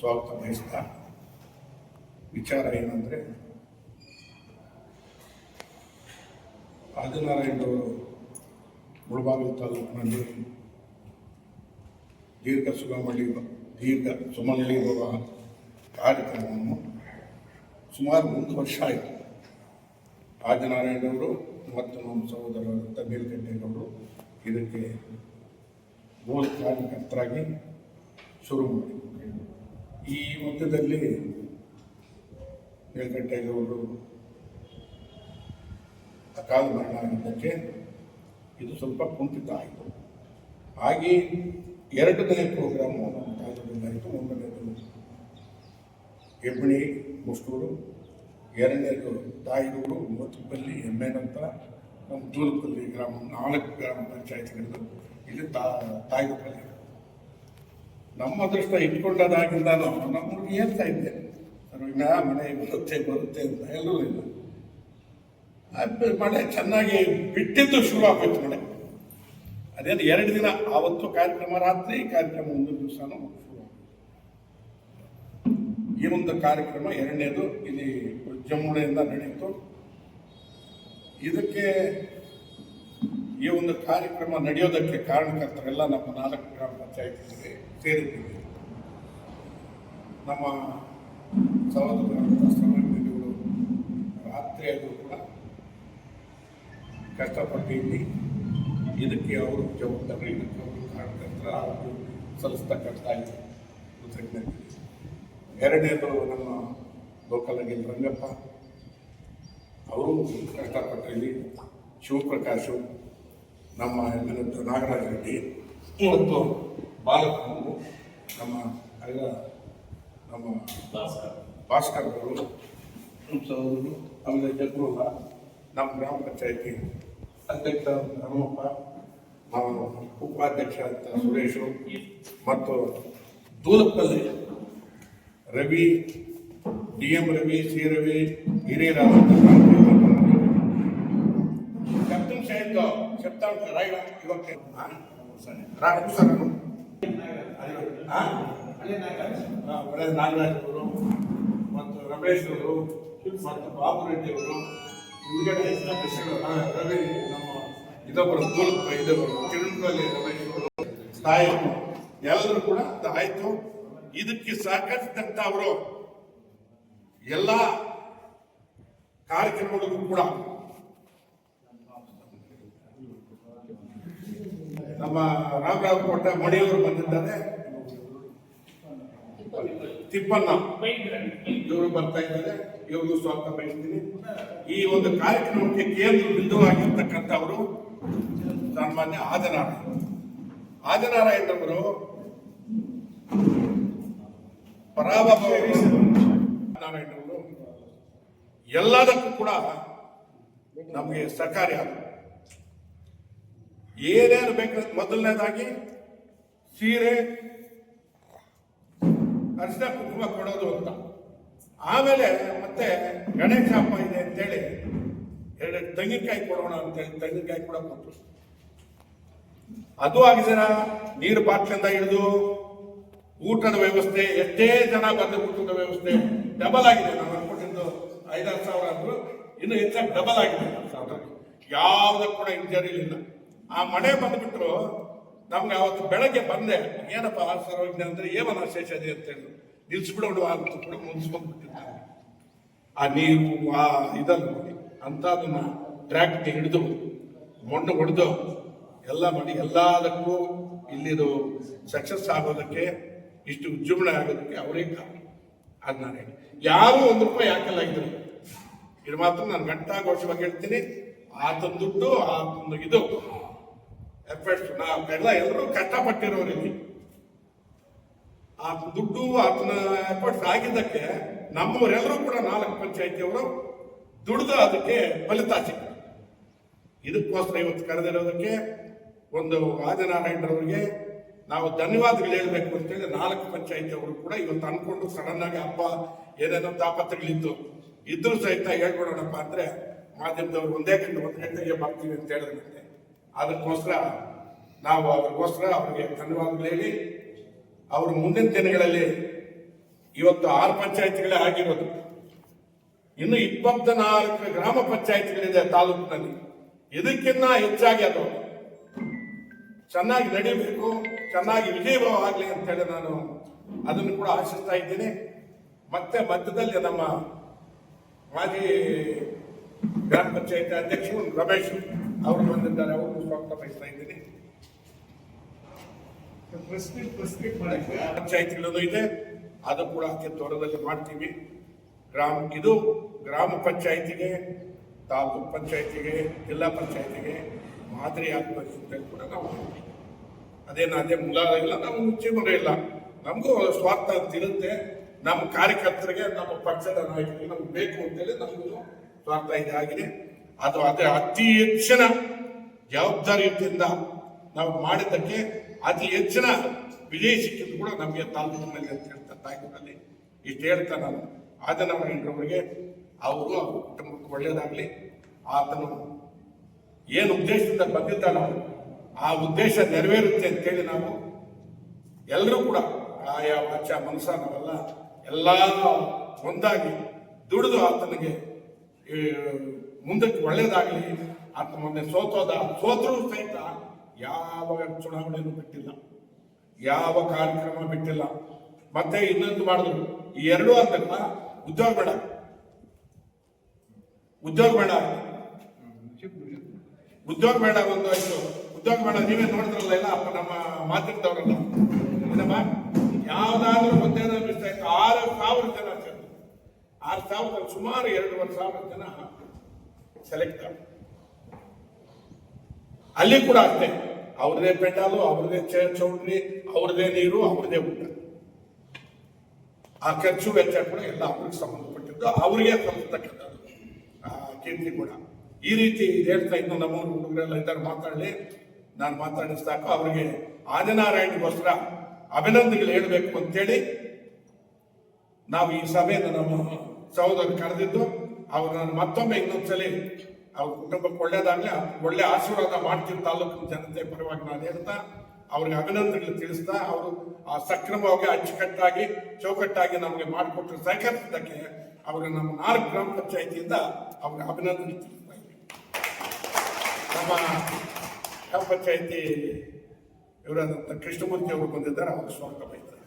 ಸ್ವಾಗತ ಬಯಸ್ತಾ ವಿಚಾರ ಏನಂದರೆ ಆದಿನಾರಾಯಣವರು ಮುಳಬಾಗಿಲು ತಾಲೂಕಿನಲ್ಲಿ ದೀರ್ಘ ಸುಗಮಳ್ಳಿ, ದೀರ್ಘ ಸುಮನಳ್ಳಿ ಬರುವ ಕಾರ್ಯಕ್ರಮವನ್ನು ಸುಮಾರು ಒಂದು ವರ್ಷ ಆಯಿತು. ಆದಿನಾರಾಯಣವರು ಮತ್ತು ನಮ್ಮ ಸಹೋದರರಾದಂಥ ಮೇಲ್ಕಟ್ಟೆಗೌಡರು ಇದಕ್ಕೆ ಮೂಲ ಕಾರ್ಯಕರ್ತರಾಗಿ ಶುರು ಮಾಡಿ ಈ ಮಧ್ಯದಲ್ಲಿ ಮೇಲ್ಕಟ್ಟೆಗೌಡರು ಅಕಾಲ ಮರಣ ಆಗಿದ್ದಕ್ಕೆ ಇದು ಸ್ವಲ್ಪ ಕುಂಠಿತ ಆಯಿತು. ಹಾಗೆ ಎರಡನೇ ಪ್ರೋಗ್ರಾಮ್ ಕಾಲೇಜಿನಲ್ಲಾಯಿತು ಒಂದನೇದು ಹೆಬ್ಬಣಿ ಮುಷ್ಟೂರು ಎರಡನೇದು ತಾಯಿದೂರು ಮೂವತ್ತುಪಲ್ಲಿ ಎಮ್ಮೆ ನಂತರ ನಮ್ಮ ದೂಲಪಲ್ಲಿ ಗ್ರಾಮ, ನಾಲ್ಕು ಗ್ರಾಮ ಪಂಚಾಯತ್ಗಳು ಇಲ್ಲಿ ತಾ ನಮ್ಮ ಅದೃಷ್ಟ ಇಟ್ಕೊಂಡದಾಗಿಂದಾನು ನಮ್ಮ ಹುಡುಗಿ ಹೇಳ್ತಾ ಇದ್ದೆ ಸರ್ವಜ್ಞ ಮಳೆ ಬರುತ್ತೆ ಬರುತ್ತೆ ಅಂತ ಎಲ್ಲೂ ಇಲ್ಲ. ಮಳೆ ಚೆನ್ನಾಗಿ ಬಿಟ್ಟಿದ್ದು ಶುರು ಆಗೋಯ್ತು ಮಳೆ. ಅದೇನು ಎರಡು ದಿನ, ಆವತ್ತು ಕಾರ್ಯಕ್ರಮ, ರಾತ್ರಿ ಕಾರ್ಯಕ್ರಮ ಒಂದು ದಿವಸನೂ ಶುರು. ಈ ಒಂದು ಕಾರ್ಯಕ್ರಮ ಎರಡನೇದು ಇಲ್ಲಿ ಜಮ್ಮುಳೆಯಿಂದ ನಡೆಯಿತು. ಇದಕ್ಕೆ ಈ ಒಂದು ಕಾರ್ಯಕ್ರಮ ನಡೆಯೋದಕ್ಕೆ ಕಾರಣಕರ್ತರೆಲ್ಲ ನಮ್ಮ ನಾಲ್ಕು ಗ್ರಾಮ ಪಂಚಾಯತಿಗೆ ಸೇರಿದ್ದೀವಿ. ನಮ್ಮ ಸಹೋದರರಾದ ಸಮಾಜಗಳು ರಾತ್ರಿ ಆದರೂ ಕೂಡ ಕಷ್ಟಪಟ್ಟು ಇದಕ್ಕೆ ಅವರು ಜವಾಬ್ದಾರಿ, ಇದಕ್ಕೆ ಅವರು ಕಾರಣಕರ್ತರ ಅವರು ಸಲ್ಲಿಸ್ತಕ್ಕಂಥ ಕೃತಜ್ಞತೆ. ಎರಡನೇದು ನಮ್ಮ ಲೋಕಲ್ ರಂಗಪ್ಪ. ಅವರು ಕಷ್ಟಪಟ್ಟು ಇಲ್ಲಿ ಶಿವಪ್ರಕಾಶು ನಮ್ಮ ಹೆಮ್ಮೆನದ್ದು ನಾಗರಾಜ ರೆಡ್ಡಿ ಮತ್ತು ಬಾಲಕರು ನಮ್ಮ ಅಯ್ಯ ನಮ್ಮ ಭಾಸ್ಕರ್. ಅವರು ನಮ್ಮ ಸಹೋದರರು ಆಮೇಲೆ ಜಗ್ರೂಲ ನಮ್ಮ ಗ್ರಾಮ ಪಂಚಾಯತಿ ಅಧ್ಯಕ್ಷ ಹನುಮಪ್ಪ ಉಪಾಧ್ಯಕ್ಷ ಅಂತ ಸುರೇಶ್ ಮತ್ತು Dulappalli Ravi D M Ravi C Ravi ಹಿರಿಯರಾದ ನಾಗರಾಜ್ ಅವರು ಮತ್ತು ರಮೇಶ್ ಅವರು ಮತ್ತು ಬಾಬು ರೆಡ್ಡಿ ಅವರು. ರವಿ, ನಮ್ಮ ಇದೊಬ್ಬರು ದೂರ ಇದು ತಿರುಮಲಲ್ಲಿ ರಮೇಶ್ ಅವರು ತಾಯಿ ಎಲ್ಲರೂ ಕೂಡ ಆಯ್ತು. ಇದಕ್ಕೆ ಸಹಕರಿಸಿದಂತ ಅವರು ಎಲ್ಲ ಕಾರ್ಯಕ್ರಮಗಳಿಗೂ ಕೂಡ ನಮ್ಮ ರಾಮರಾವ್ ಕೋಟ ಮಡಿಯವರು ಬಂದಿದ್ದಾರೆ. ತಿಪ್ಪಣ್ಣ ಇವರು ಬರ್ತಾ ಇದ್ದಾರೆ. ಇವರು ಸ್ವಾಗತ ಬಯಸ್ತೀನಿ. ಈ ಒಂದು ಕಾರ್ಯಕ್ರಮಕ್ಕೆ ಕೇಂದ್ರ ಬಿಂದುವಾಗಿರ್ತಕ್ಕಂಥವರು ಸನ್ಮಾನ್ಯ ಆದನಾರಾಯಣ. ಆದನಾರಾಯಣವರು ಪರಾಭವ ನಾರಾಯಣವರು ಎಲ್ಲದಕ್ಕೂ ಕೂಡ ನಮಗೆ ಸಹಕಾರಿ ಆಗ ಏನೇನು ಬೇಕು ಮೊದಲನೇದಾಗಿ ಸೀರೆ, ಅರಿಶಿನ ಕುಟುಂಬ ಕೊಡೋದು ಅಂತ. ಆಮೇಲೆ ಮತ್ತೆ ಗಣೇಶ ಹಬ್ಬ ಇದೆ ಅಂತೇಳಿ ಎರಡು ತೆಂಗಿನಕಾಯಿ ಕೊಡೋಣ ಅಂತೇಳಿ ತೆಂಗಿನಕಾಯಿ ಕೂಡ ಕೊಟ್ಟರು ಅದು ಆಗಿದೆ ನೀರು ಬಾಟ್ಲಿಂದ ಹಿಡಿದು ಊಟದ ವ್ಯವಸ್ಥೆ, ಎಷ್ಟೇ ಜನ ಬಂದು ಊಟದ ವ್ಯವಸ್ಥೆ ಡಬಲ್ ಆಗಿದೆ. ನಾವು ಅನ್ಕೊಂಡಿದ್ದು ಐದಾರು ಸಾವಿರ ಅಂದ್ರು ಇನ್ನು ಹೆಚ್ಚಾಗಿ ಡಬಲ್ ಆಗಿದೆ. ಯಾವುದಕ್ಕೂ ಕೂಡ ಇಂಜರಿ ಇಲ್ಲ. ಆ ಮಳೆ ಬಂದ್ಬಿಟ್ರು, ನಮ್ಗೆ ಅವತ್ತು ಬೆಳಗ್ಗೆ ಬಂದೆ. ಏನಪ್ಪ ಸರ್ವಜ್ಞ ಅಂದ್ರೆ ಏವನ ಶೇಷ ಇದೆ ಅಂತ ಹೇಳಿ. ನಿಲ್ಸ್ಬಿಡೋಡು ಅಂತ ಕೂಡ ಆ ನೀರು, ಆ ಇದನ್ನು ಅಂಥದನ್ನ ಟ್ರ್ಯಾಕ್ಟ್ ಹಿಡಿದು, ಮಣ್ಣು ಹೊಡೆದು, ಎಲ್ಲ ಮಾಡಿ, ಎಲ್ಲದಕ್ಕೂ ಇಲ್ಲಿದು ಸಕ್ಸಸ್ ಆಗೋದಕ್ಕೆ, ಇಷ್ಟು ಉಜ್ಜುಮಣೆ ಆಗೋದಕ್ಕೆ ಅವರೇ ಕಾರಣ. ಅದು ನಾನು ಹೇಳಿ. ಯಾರು ಒಂದು ರೂಪಾಯಿ ಹಾಕಲ್ಲ ಇದ್ರು ಇದು ಮಾತ್ರ ನಾನು ಘಂಟಾಘೋಷವಾಗಿ ಹೇಳ್ತೀನಿ. ಆತನ ದುಡ್ಡು ಆತನ ಇದು. ಎಫರ್ಟ್ಸ್ ನಾವೆಲ್ಲ ಎಲ್ಲರೂ ಕಷ್ಟಪಟ್ಟಿರೋರು ಇಲ್ಲಿ ಆತನ ದುಡ್ಡು ಆತನ ಎಫರ್ಟ್ಸ್ ಆಗಿದ್ದಕ್ಕೆ ನಮ್ಮವರೆಲ್ಲರೂ ಕೂಡ ನಾಲ್ಕು ಪಂಚಾಯತಿಯವರು ದುಡ್ದು ಅದಕ್ಕೆ ಸಿಕ್ಕಿದೆ. ಇದಕ್ಕೋಸ್ಕರ ಇವತ್ತು ಕರೆದಿರೋದಕ್ಕೆ ಒಂದು ಆದಿನಾರಾಯಣರವರಿಗೆ ನಾವು ಧನ್ಯವಾದಗಳು ಹೇಳಬೇಕು ಅಂತೇಳಿ ನಾಲ್ಕು ಪಂಚಾಯತಿಯವರು ಕೂಡ ಇವತ್ತು ಅನ್ಕೊಂಡು ಸಡನ್ ಆಗಿ ಹಬ್ಬ ಏನೇನೋ ತಾಪತ್ರಗಳಿದ್ದು ಇದ್ರೂ ಸಹಿತ ಹೇಳ್ಬಿಡೋಣಪ್ಪ ಅಂದ್ರೆ ಮಾಧ್ಯಮದವ್ರು ಒಂದೇ ಗಂಟೆ ಒಂದು ಗಂಟೆಗೆ ಬರ್ತೀವಿ ಅಂತ ಹೇಳಿದ್ರಂತೆ ಅದಕ್ಕೋಸ್ಕರ ನಾವು ಅದಕ್ಕೋಸ್ಕರ ಅವರಿಗೆ ಧನ್ಯವಾದಗಳು ಹೇಳಿ, ಅವರು ಮುಂದಿನ ದಿನಗಳಲ್ಲಿ ಇವತ್ತು ಆರು ಪಂಚಾಯತ್ಗಳೇ ಆಗಿರೋದು. ಇನ್ನು ಇಪ್ಪತ್ನಾಲ್ಕು ಗ್ರಾಮ ಪಂಚಾಯತ್ಗಳಿದೆ ತಾಲೂಕಿನಲ್ಲಿ. ಇದಕ್ಕಿನ್ನ ಹೆಚ್ಚಾಗಿ ಅದು ಚೆನ್ನಾಗಿ ನಡೀಬೇಕು, ಚೆನ್ನಾಗಿ ವಿಜಯಭಾವ ಆಗಲಿ ಅಂತೇಳಿ ನಾನು ಅದನ್ನು ಕೂಡ ಆಶಿಸ್ತಾ ಇದ್ದೀನಿ. ಮತ್ತೆ ಮಧ್ಯದಲ್ಲಿ ನಮ್ಮ ಮಾಜಿ ಗ್ರಾಮ ಪಂಚಾಯತ್ ಅಧ್ಯಕ್ಷರು ರಮೇಶ್. ಅವರು ಬಂದಿದ್ದಾರೆ, ಅವರು ಸ್ವಾಗತ ಬಯಸ್ತಾ ಇದ್ದೀನಿ. ಪಂಚಾಯತ್ಗಳಲ್ಲೂ ಇದೆ. ಅದು ಕೂಡ ಅತಿ ತ್ವರದಲ್ಲಿ ಮಾಡ್ತೀವಿ. ಗ್ರಾಮ, ಇದು ಗ್ರಾಮ ಪಂಚಾಯತಿಗೆ, ತಾಲೂಕು ಪಂಚಾಯತಿಗೆ, ಜಿಲ್ಲಾ ಪಂಚಾಯತಿಗೆ ಮಾದರಿ ಆಗಬೇಕು ಅಂತ ಕೂಡ ನಾವು ಅದೇನು ಅದೇ ಮುಲಾದ ಇಲ್ಲ, ನಾವು ಮುಚ್ಚಿ ಇಲ್ಲ. ನಮಗೂ ಸ್ವಾರ್ಥ ಅಂತ ಇರುತ್ತೆ. ನಮ್ಮ ಕಾರ್ಯಕರ್ತರಿಗೆ, ನಮ್ಮ ಪಕ್ಷದ ನಾಯಕರಿಗೆ ನಮ್ಗೆ ಬೇಕು ಅಂತೇಳಿ ನಮಗೂ ಸ್ವಾರ್ಥ ಇದೆ ಆಗಿದೆ ಅದು ಅತಿ ಹೆಚ್ಚಿನ ಜವಾಬ್ದಾರಿಯುತದಿಂದ ನಾವು ಮಾಡಿದ್ದಕ್ಕೆ ಅತಿ ಹೆಚ್ಚಿನ ವಿಜಯ ಸಿಕ್ಕಿದ್ದು ಕೂಡ ನಮಗೆ ತಾಲೂಕಿನಲ್ಲಿ ಅಂತ ಹೇಳ್ತಾ ತಾಯಿನಲ್ಲಿ ಇಷ್ಟು ಹೇಳ್ತಾ ನಾನು. ಆದನವರಿಗೆ ಅವರು, ಅವ್ರ ಕುಟುಂಬಕ್ಕೆ ಒಳ್ಳೆಯದಾಗಲಿ ಆತನು ಏನು ಉದ್ದೇಶದಿಂದ ಬಂದಿದ್ದಾನೋ ಆ ಉದ್ದೇಶ ನೆರವೇರುತ್ತೆ ಅಂತೇಳಿ ನಾವು ಎಲ್ಲರೂ ಕೂಡ ಆಯಾ ವಾಚ ಮನಸ್ಸ ನಾವೆಲ್ಲ ಎಲ್ಲ ಒಂದಾಗಿ ದುಡಿದು ಆತನಿಗೆ ಮುಂದಕ್ಕೆ ಒಳ್ಳೇದಾಗಲಿ, ಆತ ಮೊನ್ನೆ ಸೋತೋದ, ಸೋತರೂ ಸಹಿತ ಯಾವ ಚುನಾವಣೆಯನ್ನು ಬಿಟ್ಟಿಲ್ಲ, ಯಾವ ಕಾರ್ಯಕ್ರಮ ಬಿಟ್ಟಿಲ್ಲ. ಮತ್ತೆ ಇನ್ನೊಂದು ಮಾಡಿದ್ರು, ಈ ಎರಡು ಅಂತಲ್ಲ, ಉದ್ಯೋಗ ಬೇಡ. ಉದ್ಯೋಗ ಬೇಡ. ಉದ್ಯೋಗ ಬೇಡ ಒಂದು ಆಯ್ತು. ಉದ್ಯೋಗ ಬೇಡ, ನೀವೇ ನೋಡಿದ್ರಲ್ಲ ಇಲ್ಲ ಅಪ್ಪ ನಮ್ಮ ಮಾತಿರ್ತವ್ರಲ್ಲ ಏನಮ್ಮ? ಯಾವ್ದಾದ್ರೂ ಆರು ಸಾವಿರ ಜನ ಆರು ಸಾವಿರ ಸುಮಾರು ಎರಡೂವರೆ ಸಾವಿರ ಜನ ಸೆಲೆಕ್ಟ್ ಅಲ್ಲಿ ಕೂಡ ಅಷ್ಟೇ. ಅವ್ರದೇ ಪೆಟಾಲು ಅವ್ರದೇ ಚೌಡ್ರಿ ಅವ್ರದೇ ನೀರು, ಅವ್ರದೇ ಊಟ. ಆ ಖರ್ಚು, ವೆಚ್ಚ ಕೂಡ ಎಲ್ಲ ಅವ್ರಿಗೆ ಸಂಬಂಧಪಟ್ಟಿದ್ದು. ಅವರಿಗೆ ಸಲ್ಲಿಸ್ತಕ್ಕಂಥದ್ದು ಆ, ಕೀರ್ತಿ ಕೂಡ. ಈ ರೀತಿ ಹೇಳ್ತಾ ಇದ್ದು ನಮ್ಮ ಹುಡುಗರೆಲ್ಲ ಇದ್ದಾರೆ, ಮಾತಾಡಲಿ. ನಾನು ಮಾತಾಡಿದ ಸಾಕು. ಅವರಿಗೆ ಆದಿನಾರಾಯಣಗೋಸ್ಕರ ಅಭಿನಂದನೆಗಳು ಹೇಳಬೇಕು ಅಂತೇಳಿ ನಾವು ಈ ಸಭೆಯನ್ನು ನಮ್ಮ ಸಹೋದರ ಕರೆದಿದ್ದು, ಅವ್ರು ನಾನು ಮತ್ತೊಮ್ಮೆ ಇನ್ನೊಂದ್ಸಲಿ ಅವ್ರ ಕುಟುಂಬಕ್ಕೆ ಒಳ್ಳೇದಾಗ್ಲಿ, ಒಳ್ಳೆ ಆಶೀರ್ವಾದ ಮಾಡ್ತೀನಿ ತಾಲೂಕಿನ ಜನತೆ ಪರವಾಗಿ ನಾನು ಹೇಳ್ತಾ, ಅವ್ರಿಗೆ ಅಭಿನಂದನೆಗಳು ತಿಳಿಸ್ತಾ, ಅವರು ಆ ಸಕ್ರಮವಾಗಿ ಅಚ್ಚುಕಟ್ಟಾಗಿ, ಚೌಕಟ್ಟಾಗಿ ನಮಗೆ ಮಾಡಿಕೊಟ್ಟು ಸಹಕರಿಸಿದ್ದಕ್ಕೆ ಅವ್ರಿಗೆ ನಮ್ಮ ನಾಲ್ಕು ಗ್ರಾಮ ಪಂಚಾಯತಿಯಿಂದ ಅವ್ರಿಗೆ ಅಭಿನಂದನೆ ತಿಳಿಸ್ತಾ ನಮ್ಮ ಗ್ರಾಮ ಪಂಚಾಯಿತಿ ಇವರಾದಂಥ ಕೃಷ್ಣಮೂರ್ತಿ ಅವರು ಬಂದಿದ್ದಾರೆ ಅವರು ಸ್ವಾಗತ ಬಯಸ್ತಾರೆ